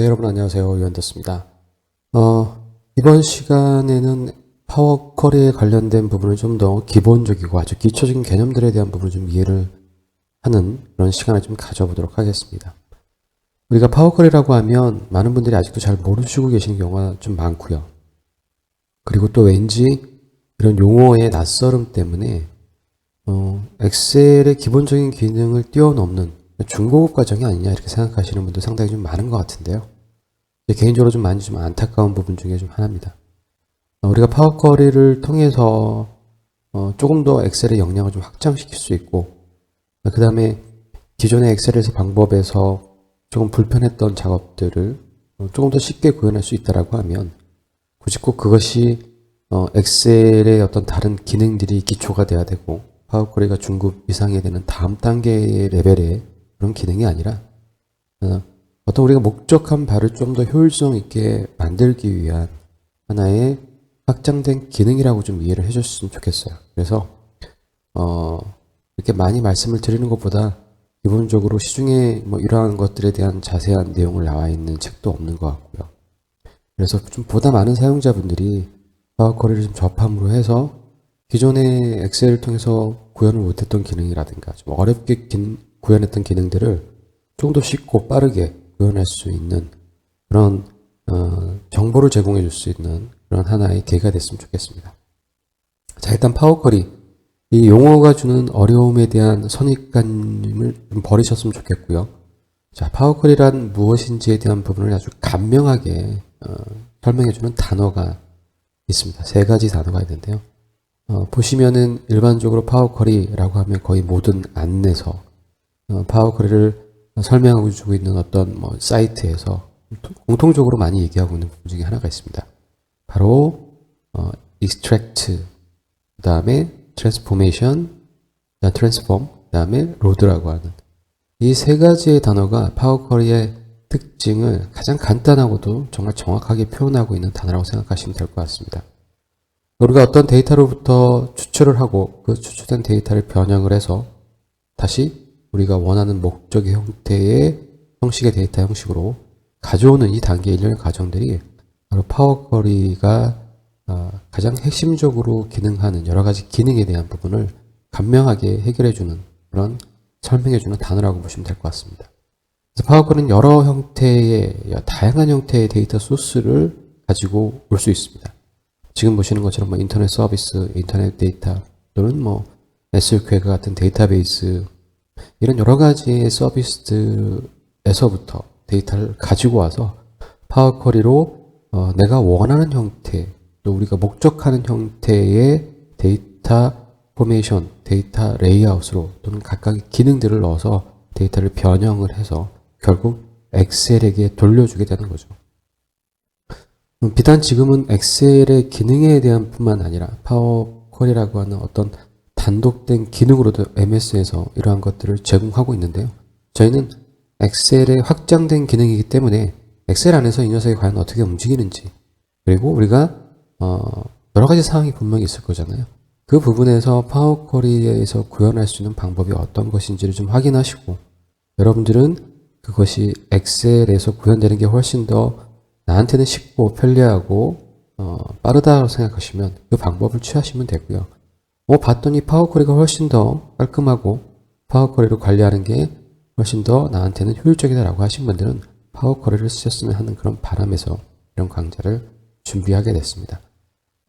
네, 여러분 안녕하세요. 유한됐습니다. 어, 이번 시간에는 파워 쿼리에 관련된 부분을 좀 더 기본적이고 아주 기초적인 개념들에 대한 부분을 좀 이해를 하는 그런 시간을 좀 가져보도록 하겠습니다. 우리가 파워 쿼리라고 하면 많은 분들이 아직도 잘 모르시고 계시는 경우가 좀 많고요. 그리고 또 왠지 이런 용어의 낯설음 때문에 어, 엑셀의 기본적인 기능을 뛰어넘는 중고급 과정이 아니냐 이렇게 생각하시는 분들 상당히 좀 많은 것 같은데요. 제 개인적으로 좀 많이 좀 안타까운 부분 중에 좀 하나입니다. 어, 우리가 파워쿼리를 통해서 어, 조금 더 엑셀의 역량을 좀 확장시킬 수 있고 그 다음에 기존의 엑셀에서 방법에서 조금 불편했던 작업들을 어, 조금 더 쉽게 구현할 수 있다라고 하면 굳이 꼭 그것이 어, 엑셀의 어떤 다른 기능들이 기초가 돼야 되고 파워쿼리가 중급 이상이 되는 다음 단계의 레벨의 그런 기능이 아니라 어, 어떤 우리가 목적한 바를 좀 더 효율성 있게 만들기 위한 하나의 확장된 기능이라고 좀 이해를 해줬으면 좋겠어요. 그래서 어, 이렇게 많이 말씀을 드리는 것보다 기본적으로 시중에 뭐 이러한 것들에 대한 자세한 내용을 나와 있는 책도 없는 것 같고요. 그래서 좀 보다 많은 사용자분들이 파워쿼리를 좀 접함으로 해서 기존의 엑셀을 통해서 구현을 못했던 기능이라든가 좀 어렵게 긴- 구현했던 기능들을 조금 더 쉽고 빠르게 구현할 수 있는 그런 어, 정보를 제공해 줄 수 있는 그런 하나의 계기가 됐으면 좋겠습니다. 자 일단 파워쿼리 이 용어가 주는 어려움에 대한 선입관을 좀 버리셨으면 좋겠고요. 자 파워쿼리란 무엇인지에 대한 부분을 아주 간명하게 어, 설명해 주는 단어가 있습니다. 세 가지 단어가 있는데요. 어, 보시면은 일반적으로 파워쿼리라고 하면 거의 모든 안내서 어, 파워쿼리를 설명하고 주고 있는 어떤 뭐 사이트에서 공통적으로 많이 얘기하고 있는 부분 중에 하나가 있습니다. 바로 어, extract, 그 다음에 transformation, 그다음 transform, 그 다음에 load라고 하는 이 세 가지의 단어가 파워쿼리의 특징을 가장 간단하고도 정말 정확하게 표현하고 있는 단어라고 생각하시면 될 것 같습니다. 우리가 어떤 데이터로부터 추출을 하고 그 추출된 데이터를 변형을 해서 다시 우리가 원하는 목적의 형태의 형식의 데이터 형식으로 가져오는 이 단계 일련의 과정들이 바로 파워쿼리가 어, 가장 핵심적으로 기능하는 여러 가지 기능에 대한 부분을 간명하게 해결해주는 그런 설명해주는 단어라고 보시면 될 것 같습니다. 파워쿼리는 여러 형태의 다양한 형태의 데이터 소스를 가지고 올 수 있습니다. 지금 보시는 것처럼 뭐 인터넷 서비스, 인터넷 데이터 또는 뭐 SQL 같은 데이터베이스 이런 여러 가지의 서비스에서부터 데이터를 가지고 와서 파워쿼리로 어, 내가 원하는 형태 또 우리가 목적하는 형태의 데이터 포메이션, 데이터 레이아웃으로 또는 각각의 기능들을 넣어서 데이터를 변형을 해서 결국 엑셀에게 돌려주게 되는 거죠. 음, 비단 지금은 엑셀의 기능에 대한 뿐만 아니라 파워 쿼리라고 하는 어떤 단독된 기능으로도 MS에서 이러한 것들을 제공하고 있는데요. 저희는 엑셀의 확장된 기능이기 때문에 엑셀 안에서 이 녀석이 과연 어떻게 움직이는지 그리고 우리가 어, 여러 가지 상황이 분명히 있을 거잖아요. 그 부분에서 파워쿼리에서 구현할 수 있는 방법이 어떤 것인지를 좀 확인하시고 여러분들은 그것이 엑셀에서 구현되는 게 훨씬 더 나한테는 쉽고 편리하고 어, 빠르다고 생각하시면 그 방법을 취하시면 되고요. 어, 봤더니 파워쿼리가 훨씬 더 깔끔하고 파워쿼리를 관리하는 게 훨씬 더 나한테는 효율적이다라고 하신 분들은 파워쿼리를 쓰셨으면 하는 그런 바람에서 이런 강좌를 준비하게 됐습니다.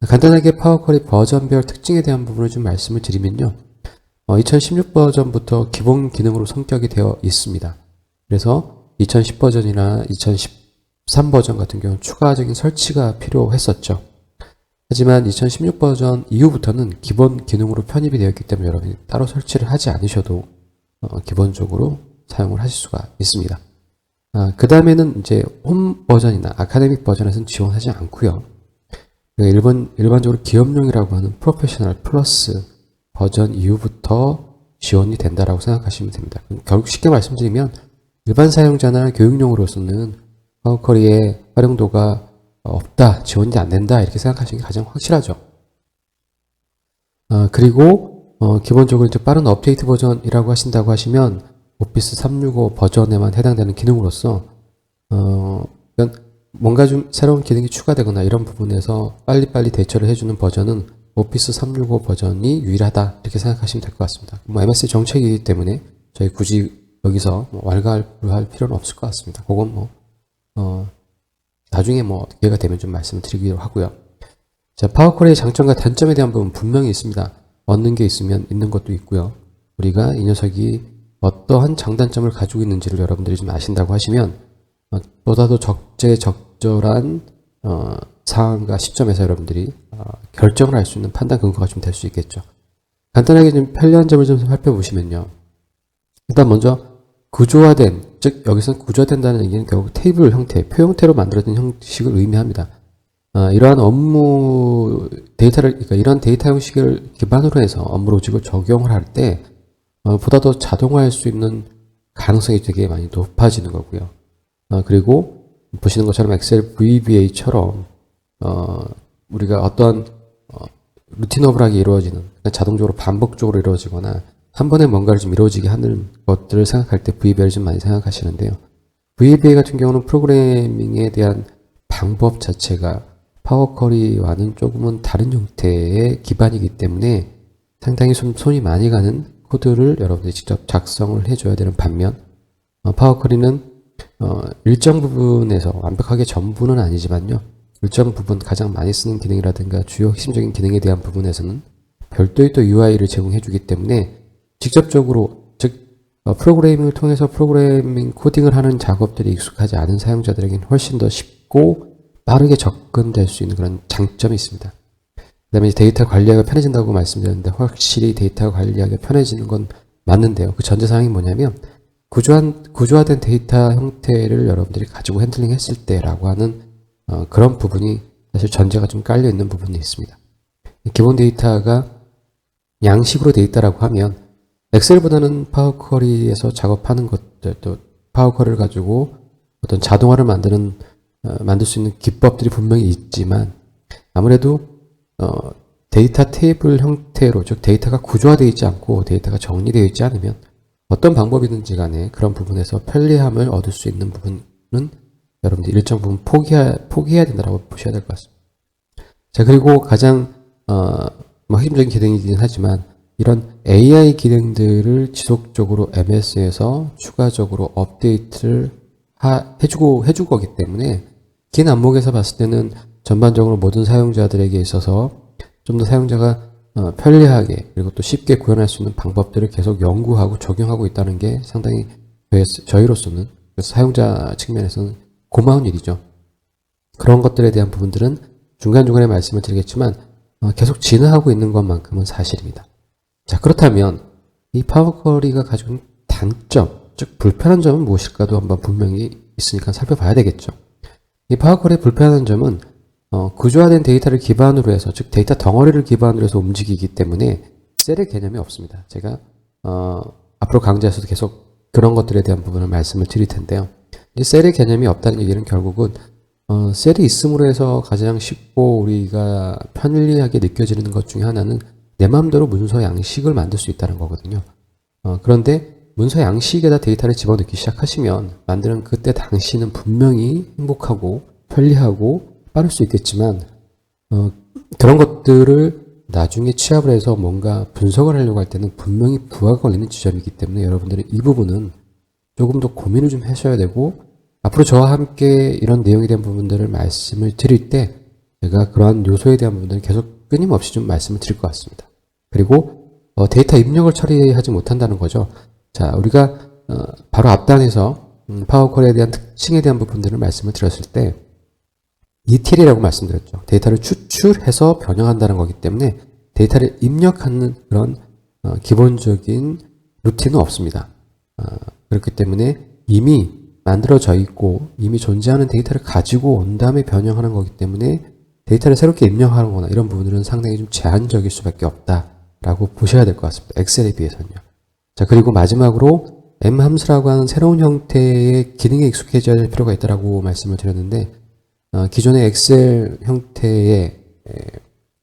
간단하게 파워쿼리 버전별 특징에 대한 부분을 좀 말씀을 드리면요. 어, 2016 버전부터 기본 기능으로 성격이 되어 있습니다. 그래서 2010 버전이나 2013 버전 같은 경우는 추가적인 설치가 필요했었죠. 하지만 2016 버전 이후부터는 기본 기능으로 편입이 되어 있기 때문에 여러분이 따로 설치를 하지 않으셔도 어, 기본적으로 사용을 하실 수가 있습니다. 그 다음에는 이제 홈 버전이나 아카데믹 버전에서는 지원하지 않고요. 일반, 일반적으로 기업용이라고 하는 프로페셔널 플러스 버전 이후부터 지원이 된다라고 생각하시면 됩니다. 결국 쉽게 말씀드리면 일반 사용자나 교육용으로서는 파워쿼리의 활용도가 없다, 지원이 안 된다 이렇게 생각하시는 게 가장 확실하죠. 어, 그리고 어, 기본적으로 이제 빠른 업데이트 버전이라고 하신다고 하시면 오피스 365 버전에만 해당되는 기능으로서 어, 뭔가 좀 새로운 기능이 추가되거나 이런 부분에서 빨리빨리 대처를 해주는 버전은 오피스 365 버전이 유일하다 이렇게 생각하시면 될 것 같습니다. 뭐 MS 정책이기 때문에 저희 굳이 여기서 뭐 왈가왈부할 필요는 없을 것 같습니다. 그건 뭐 어, 나중에 뭐 기회가 되면 좀 말씀을 드리기로 하고요. 자, 파워콜의 장점과 단점에 대한 부분 분명히 있습니다. 얻는 게 있으면 있는 것도 있고요. 우리가 이 녀석이 어떠한 장단점을 가지고 있는지를 여러분들이 좀 아신다고 하시면 어, 보다도 적재적절한 어, 상황과 시점에서 여러분들이 어, 결정을 할 수 있는 판단 근거가 좀 될 수 있겠죠. 간단하게 좀 편리한 점을 좀 살펴보시면요. 일단 먼저 구조화된, 즉 여기서는 구조화된다는 얘기는 결국 테이블 형태, 표 형태로 만들어진 형식을 의미합니다. 아, 이러한 업무 데이터를 그러니까 이런 데이터 형식을 기반으로 해서 업무 로직을 적용을 할때 어, 보다 더 자동화할 수 있는 가능성이 되게 많이 높아지는 거고요. 어, 그리고 보시는 것처럼 엑셀 VBA처럼 어, 우리가 어떤 어, 루틴어블하게 이루어지는 그러니까 자동적으로 반복적으로 이루어지거나 한 번에 뭔가를 좀 이루어지게 하는 것들을 생각할 때 VBA를 좀 많이 생각하시는데요. VBA 같은 경우는 프로그래밍에 대한 방법 자체가 파워쿼리와는 조금은 다른 형태의 기반이기 때문에 상당히 손, 손이 많이 가는 코드를 여러분들이 직접 작성을 해줘야 되는 반면 어, 파워쿼리는 어, 일정 부분에서 완벽하게 전부는 아니지만요. 일정 부분 가장 많이 쓰는 기능이라든가 주요 핵심적인 기능에 대한 부분에서는 별도의 또 UI를 제공해주기 때문에 직접적으로 즉 어, 프로그래밍을 통해서 프로그래밍 코딩을 하는 작업들이 익숙하지 않은 사용자들에게는 훨씬 더 쉽고 빠르게 접근될 수 있는 그런 장점이 있습니다. 그 다음에 데이터 관리하기가 편해진다고 말씀드렸는데 확실히 데이터 관리하기가 편해지는 건 맞는데요. 그 전제사항이 뭐냐면 구조한, 구조화된 데이터 형태를 여러분들이 가지고 핸들링 했을 때라고 하는 어, 그런 부분이 사실 전제가 좀 깔려 있는 부분이 있습니다. 기본 데이터가 양식으로 돼 있다라고 하면 엑셀보다는 파워쿼리에서 작업하는 것들 또 파워쿼리를 가지고 어떤 자동화를 만드는 어, 만들 수 있는 기법들이 분명히 있지만 아무래도 어, 데이터 테이블 형태로 즉 데이터가 구조화되어 있지 않고 데이터가 정리되어 있지 않으면 어떤 방법이든지 간에 그런 부분에서 편리함을 얻을 수 있는 부분은 여러분들 일정 부분 포기하, 포기해야 된다고 보셔야 될 것 같습니다. 자 그리고 가장 어, 뭐 핵심적인 기능이긴 하지만 이런 AI 기능들을 지속적으로 MS에서 추가적으로 업데이트를 하, 해주고 해줄 거기 때문에 긴 안목에서 봤을 때는 전반적으로 모든 사용자들에게 있어서 좀 더 사용자가 어, 편리하게 그리고 또 쉽게 구현할 수 있는 방법들을 계속 연구하고 적용하고 있다는 게 상당히 저희로서는 사용자 측면에서는 고마운 일이죠. 그런 것들에 대한 부분들은 중간중간에 말씀을 드리겠지만 어, 계속 진화하고 있는 것만큼은 사실입니다. 자 그렇다면 이 파워쿼리가 가지고 있는 단점, 즉 불편한 점은 무엇일까도 한번 분명히 있으니까 살펴봐야 되겠죠. 이 파워콜의 불편한 점은 어, 구조화된 데이터를 기반으로 해서 즉 데이터 덩어리를 기반으로 해서 움직이기 때문에 셀의 개념이 없습니다. 제가 어, 앞으로 강좌에서도 계속 그런 것들에 대한 부분을 말씀을 드릴 텐데요. 이 셀의 개념이 없다는 얘기는 결국은 어, 셀이 있음으로 해서 가장 쉽고 우리가 편리하게 느껴지는 것 중에 하나는 내 마음대로 문서 양식을 만들 수 있다는 거거든요. 어, 그런데 문서 양식에다 데이터를 집어넣기 시작하시면 만드는 그때 당시는 분명히 행복하고 편리하고 빠를 수 있겠지만 어, 그런 것들을 나중에 취합을 해서 뭔가 분석을 하려고 할 때는 분명히 부하가 걸리는 지점이기 때문에 여러분들은 이 부분은 조금 더 고민을 좀 하셔야 되고 앞으로 저와 함께 이런 내용에 대한 부분들을 말씀을 드릴 때 제가 그러한 요소에 대한 부분들은 계속 끊임없이 좀 말씀을 드릴 것 같습니다. 그리고 어, 데이터 입력을 처리하지 못한다는 거죠. 자, 우리가 어, 바로 앞단에서 음, 파워콜에 대한 특징에 대한 부분들을 말씀을 드렸을 때 ETL이라고 말씀드렸죠. 데이터를 추출해서 변형한다는 거기 때문에 데이터를 입력하는 그런 어, 기본적인 루틴은 없습니다. 어, 그렇기 때문에 이미 만들어져 있고 이미 존재하는 데이터를 가지고 온 다음에 변형하는 거기 때문에 데이터를 새롭게 입력하는 거나 이런 부분들은 상당히 좀 제한적일 수밖에 없다 라고 보셔야 될 것 같습니다. 엑셀에 비해서는요. 자, 그리고 마지막으로 M 함수라고 하는 새로운 형태의 기능에 익숙해져야 될 필요가 있다고 말씀을 드렸는데, 어, 기존의 엑셀 형태의 에,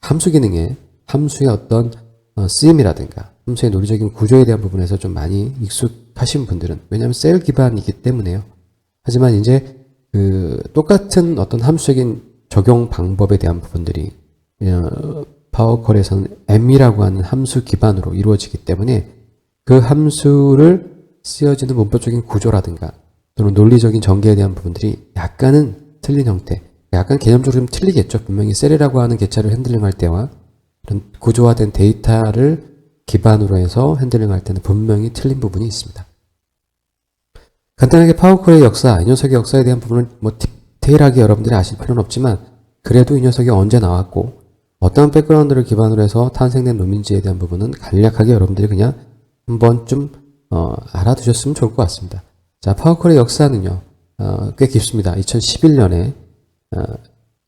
함수 기능에 함수의 어떤 어, 쓰임이라든가 함수의 논리적인 구조에 대한 부분에서 좀 많이 익숙하신 분들은 왜냐하면 셀 기반이기 때문에요. 하지만 이제 그 똑같은 어떤 함수적인 적용 방법에 대한 부분들이 어, 파워컬에서는 m이라고 하는 함수 기반으로 이루어지기 때문에 그 함수를 쓰여지는 문법적인 구조라든가 또는 논리적인 전개에 대한 부분들이 약간은 틀린 형태, 약간 개념적으로 좀 틀리겠죠. 분명히 셀이라고 하는 개체를 핸들링할 때와 구조화된 데이터를 기반으로 해서 핸들링할 때는 분명히 틀린 부분이 있습니다. 간단하게 파워콜의 역사, 이 녀석의 역사에 대한 부분은 뭐 디테일하게 여러분들이 아실 필요는 없지만 그래도 이 녀석이 언제 나왔고 어떤 백그라운드를 기반으로 해서 탄생된 놈인지에 대한 부분은 간략하게 여러분들이 그냥 한 번쯤 어, 알아두셨으면 좋을 것 같습니다. 자, 파워콜의 역사는요, 어, 꽤 깊습니다. 2011년에 어,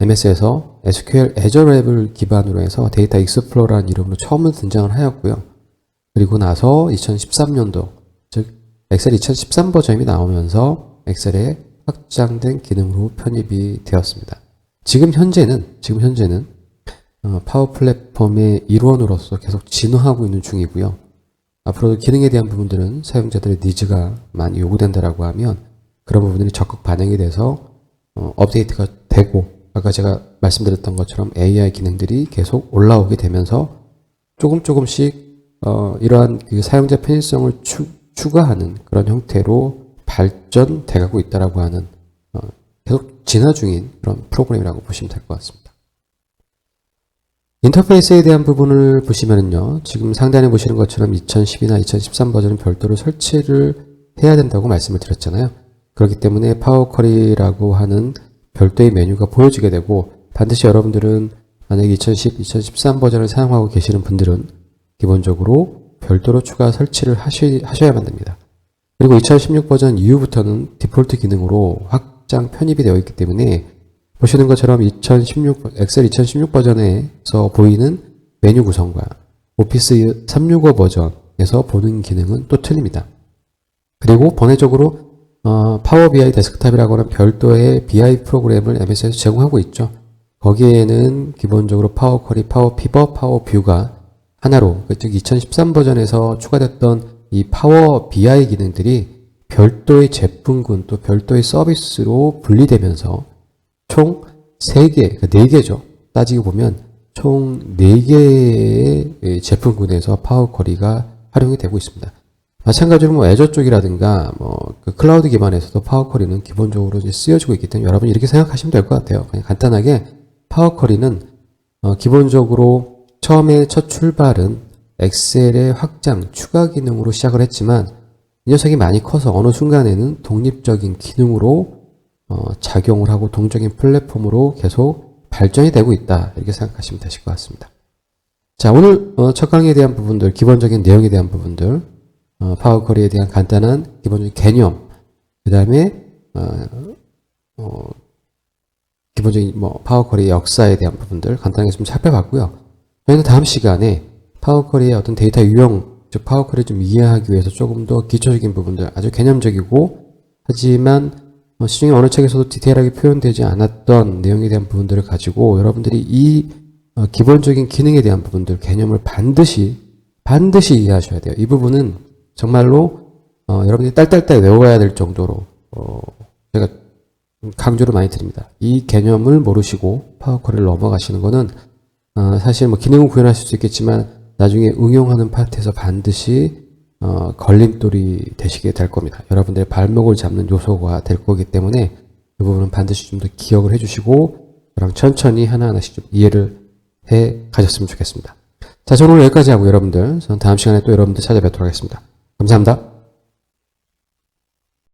MS에서 SQL Azure 앱을 기반으로 해서 데이터 익스플로러라는 이름으로 처음 등장을 하였고요. 그리고 나서 2013년도, 즉 엑셀 2013 버전이 나오면서 엑셀에 확장된 기능으로 편입이 되었습니다. 지금 현재는 지금 현재는 어, 파워 플랫폼의 일원으로서 계속 진화하고 있는 중이고요. 앞으로 기능에 대한 부분들은 사용자들의 니즈가 많이 요구된다라고 하면 그런 부분들이 적극 반영이 돼서 어, 업데이트가 되고 아까 제가 말씀드렸던 것처럼 AI 기능들이 계속 올라오게 되면서 조금 조금씩 어, 이러한 그 사용자 편의성을 추, 추가하는 그런 형태로 발전돼가고 있다라고 하는 어, 계속 진화 중인 그런 프로그램이라고 보시면 될 것 같습니다. 인터페이스에 대한 부분을 보시면은요, 지금 상단에 보시는 것처럼 2010이나 2013 버전은 별도로 설치를 해야 된다고 말씀을 드렸잖아요. 그렇기 때문에 파워쿼리라고 하는 별도의 메뉴가 보여지게 되고 반드시 여러분들은 만약에 2010, 2013 버전을 사용하고 계시는 분들은 기본적으로 별도로 추가 설치를 하시, 하셔야만 됩니다. 그리고 2016 버전 이후부터는 디폴트 기능으로 확장 편입이 되어 있기 때문에 보시는 것처럼 2016, 엑셀 2016 버전에서 보이는 메뉴 구성과 오피스 365 버전에서 보는 기능은 또 틀립니다. 그리고 번외적으로 어, 파워 BI 데스크탑이라고 하는 별도의 BI 프로그램을 MS에서 제공하고 있죠. 거기에는 기본적으로 파워 쿼리, 파워 피벗, 파워 뷰가 하나로, 즉 2013 버전에서 추가됐던 이 파워 BI 기능들이 별도의 제품군 또 별도의 서비스로 분리되면서 총 3개, 그러니까 4개죠. 따지고 보면 총 4개의 제품군에서 파워 쿼리가 활용이 되고 있습니다. 마찬가지로 뭐 애저 쪽이라든가 뭐 그 클라우드 기반에서도 파워쿼리는 기본적으로 이제 쓰여지고 있기 때문에 여러분 이렇게 생각하시면 될 것 같아요. 그냥 간단하게 파워쿼리는 어 기본적으로 처음에 첫 출발은 엑셀의 확장, 추가 기능으로 시작을 했지만 이 녀석이 많이 커서 어느 순간에는 독립적인 기능으로 어 작용을 하고 동적인 플랫폼으로 계속 발전이 되고 있다. 이렇게 생각하시면 되실 것 같습니다. 자, 오늘 어 첫 강의에 대한 부분들, 기본적인 내용에 대한 부분들 어, 파워쿼리에 대한 간단한 기본적인 개념, 그 다음에 어, 어, 기본적인 뭐 파워쿼리의 역사에 대한 부분들 간단하게 좀 살펴봤고요. 저희는 다음 시간에 파워쿼리의 어떤 데이터 유형, 즉 파워쿼리를 좀 이해하기 위해서 조금 더 기초적인 부분들, 아주 개념적이고 하지만 어, 시중에 어느 책에서도 디테일하게 표현되지 않았던 내용에 대한 부분들을 가지고 여러분들이 이 어, 기본적인 기능에 대한 부분들, 개념을 반드시 반드시 이해하셔야 돼요. 이 부분은 정말로 어, 여러분이 딸딸딸 외워야 될 정도로 어, 제가 강조를 많이 드립니다. 이 개념을 모르시고 파워컬을 넘어가시는 거는 어, 사실 뭐 기능은 구현하실 수 있겠지만 나중에 응용하는 파트에서 반드시 어, 걸림돌이 되시게 될 겁니다. 여러분들의 발목을 잡는 요소가 될 거기 때문에 이 부분은 반드시 좀 더 기억을 해주시고 저랑 천천히 하나하나씩 좀 이해를 해 가셨으면 좋겠습니다. 자, 저는 오늘 여기까지 하고 여러분들, 저는 다음 시간에 또 여러분들 찾아뵙도록 하겠습니다. 감사합니다.